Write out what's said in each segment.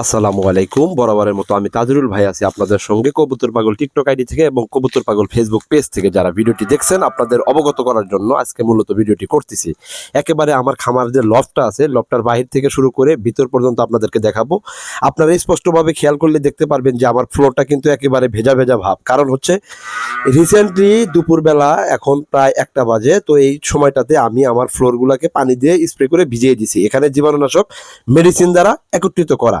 আসসালামু আলাইকুম। বরাবরের মতো আমি তাজরুল ভাই আছি আপনাদের সঙ্গে কবুতর পাগল টিকটক আইডি থেকে এবং কবুতর পাগল ফেসবুক পেজ থেকে। যারা ভিডিওটি দেখছেন, আপনাদের অবগত করার জন্য আজকে মূলত ভিডিওটি করতেছি। একেবারে আমার খামার যে লফটা আছে লফটার বাহির থেকে শুরু করে ভিতর পর্যন্ত আপনাদেরকে দেখাবো। আপনারা স্পষ্টভাবে খেয়াল করলে দেখতে পারবেন যে আমার ফ্লোরটা কিন্তু একেবারে ভেজা ভেজা ভাব। কারণ হচ্ছে রিসেন্টলি দুপুরবেলা এখন প্রায় একটা বাজে, তো এই সময়টাতে আমি আমার ফ্লোরগুলোকে পানি দিয়ে স্প্রে করে ভিজিয়ে দিছি। এখানে জীবাণুনাশক মেডিসিন দ্বারা একত্রিত করা।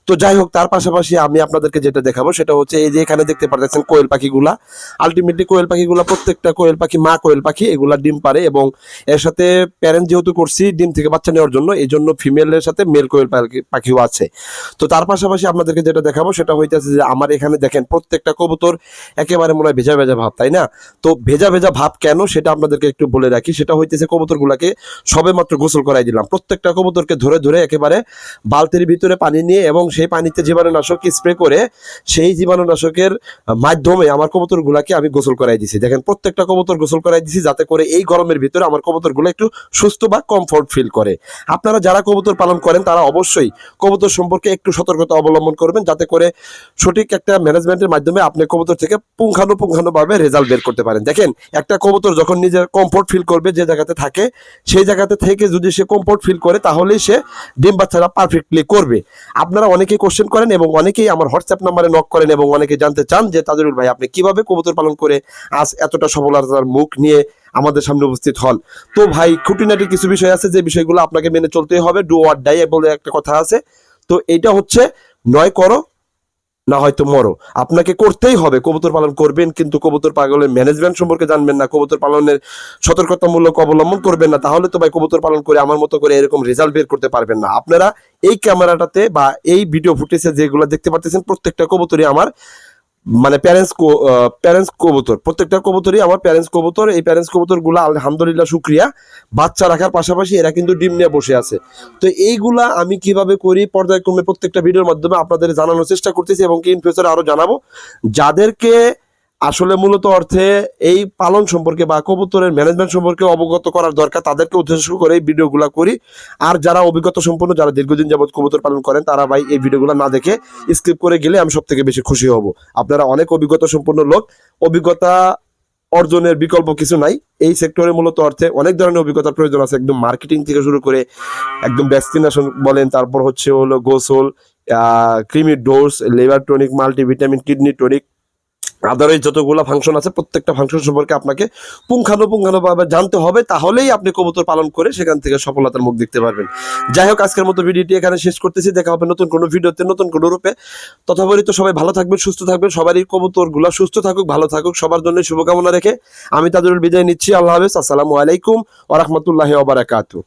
তো যাই হোক, তার পাশাপাশি আমি আপনাদেরকে যেটা দেখাবো সেটা হচ্ছে এই যে এখানে দেখতে পাচ্ছেন কোয়েল পাখিগুলা। আলটিমেটলি কোয়েল পাখিগুলা, প্রত্যেকটা কোয়েল পাখি মা কোয়েল পাখি, এগুলা ডিম পারে এবং এর সাথে প্যারেন্ট যেহেতু করছি, ডিম থেকে বাচ্চা নেওয়ার জন্য এই জন্য ফিমেলের সাথে মেল কোয়েল পাখি- পাখিও আছে। তো তার পাশাপাশি আপনাদেরকে যেটা দেখাবো সেটা হইতেছে যে আমার এখানে দেখেন প্রত্যেকটা কবুতর একেবারে মনে হয় ভেজা ভেজা ভাব, তাই না? তো ভেজা ভেজা ভাব কেন সেটা আপনাদেরকে একটু বলে রাখি। সেটা হইতেছে কবুতরগুলাকে সবে মাত্র গোসল করাই দিলাম। প্রত্যেকটা কবুতরকে ধরে ধরে একেবারে বালতির ভিতরে পানি নিয়ে এবং সেই পানিতে জীবাণুনাশক স্প্রে করে সেই জীবাণুনাশকের মাধ্যমে আমার কবুতরগুলাকে আমি গোসল করাই দিছি। দেখেন, প্রত্যেকটা কবুতর গোসল করাই দিছি যাতে করে এই গরমের ভিতরে আমার কবুতরগুলো একটু সুস্থ বা কমফোর্ট ফিল করে। আপনারা যারা কবুতর পালন করেন, তারা অবশ্যই কবুতর সম্পর্কে একটু সতর্কতা অবলম্বন করবেন যাতে করে সঠিক একটা ম্যানেজমেন্টের মাধ্যমে আপনি কবুতর থেকে পুঙ্খানুপুঙ্খানুভাবে রেজাল্ট বের করতে পারেন। দেখেন, একটা কবুতর যখন নিজের কমফোর্ট ফিল করবে যে জায়গাতে থাকে, সেই জায়গাতে থেকে যদি সে কমফোর্ট ফিল করে, তাহলেই সে ডিম বাচ্চারা পারফেক্টলি করবে। আপনারা অনেকেই কোশ্চেন করেন এবং অনেকেই আমার হোয়াটসঅ্যাপ নাম্বারে নক করেন এবং অনেকে জানতে চান যে, তাজরুল ভাই, আপনি কীভাবে কবুতর পালন করে আজ এতটা সফলতার মুখ নিয়ে আমাদের সামনে উপস্থিত হন? তো ভাই, খুঁটিনাটি কিছু বিষয় আছে যে বিষয়গুলো আপনাকে মেনে চলতে হবে। ডু ওয়ার ডাই বলে একটা কথা আছে। তো এটা হচ্ছে, নয় করো না হয়তো মরো। আপনাকে করতেই হবে, কবুতর পালন করবেন, কিন্তু কবুতর পাগলের ম্যানেজমেন্ট সম্পর্কে জানবেন না, কবুতর পালনের সতর্কতামূলক অবলম্বন করবেন না, তাহলে তো ভাই কবুতর পালন করে আমার মতো করে এরকম রেজাল্ট বের করতে পারবেন না। আপনারা এই ক্যামেরাটাতে বা এই ভিডিও ফুটেজে যেগুলো দেখতে পাচ্ছেন প্রত্যেকটা কবুতরই আমার মানে প্যারেন্টস প্যারেন্টস কবুতর। প্রত্যেকটা কবুতরই আমার প্যারেন্টস কবুতর। এই প্যারেন্টস কবুতরগুলো আলহামদুলিল্লাহ, শুক্রিয়া। বাচ্চা রাখার পাশাপাশি এরা কিন্তু ডিম নিয়ে বসে আছে। তো এইগুলা আমি কীভাবে করি, পর্যায়ক্রমে প্রত্যেকটা ভিডিওর মাধ্যমে আপনাদের জানানোর চেষ্টা করতেছি এবং কি ইন ফিউচারে আরও জানাব। যাদেরকে আসলে মূলত অর্থে এই পালন সম্পর্কে বা কবুতরের ম্যানেজমেন্ট সম্পর্কে অবগত করার দরকার, তাদেরকে উদ্দেশ্য করে এই ভিডিওগুলো করি। আর যারা অভিজ্ঞতা সম্পন্ন, যারা দীর্ঘদিন যাবত কবুতর পালন করেন, তারা ভাই এই ভিডিওগুলো না দেখে স্কিপ করে গেলে আমি সব থেকে বেশি খুশি হব। আপনারা অনেক অভিজ্ঞতা সম্পন্ন লোক, অভিজ্ঞতা অর্জনের বিকল্প কিছু নাই। এই সেক্টরে মূলত অর্থে অনেক ধরনের অভিজ্ঞতার প্রয়োজন আছে। একদম মার্কেটিং থেকে শুরু করে একদম ভ্যাকসিনেশন বলেন, তারপর হচ্ছে হলো গোসল creamy dose labour tonic multivitamin kidney tonic otherwise যতগুলো ফাংশন আছে, প্রত্যেকটা ফাংশন সম্পর্কে আপনাকে পুঙ্খানুপুঙ্খানুভাবে জানতে হবে, তাহলেই আপনি কবুতর পালন করে সেখান থেকে সফলতার মুখ দেখতে পারবেন। যাই হোক, আজকের মতো ভিডিওটি এখানে শেষ করতেছি। দেখা হবে নতুন কোনো ভিডিওতে, নতুন কোনো রূপে। তথাপরিত সবাই ভালো থাকবেন, সুস্থ থাকবেন, সবারই কবুতরগুলো সুস্থ থাকুক, ভালো থাকুক, সবার জন্য শুভকামনা রেখে আমি তাদের বিদায় নিচ্ছি। আল্লাহ হাফেজ। আসসালামু আলাইকুম ওরহমতুল্লাহ ওবরাকাতু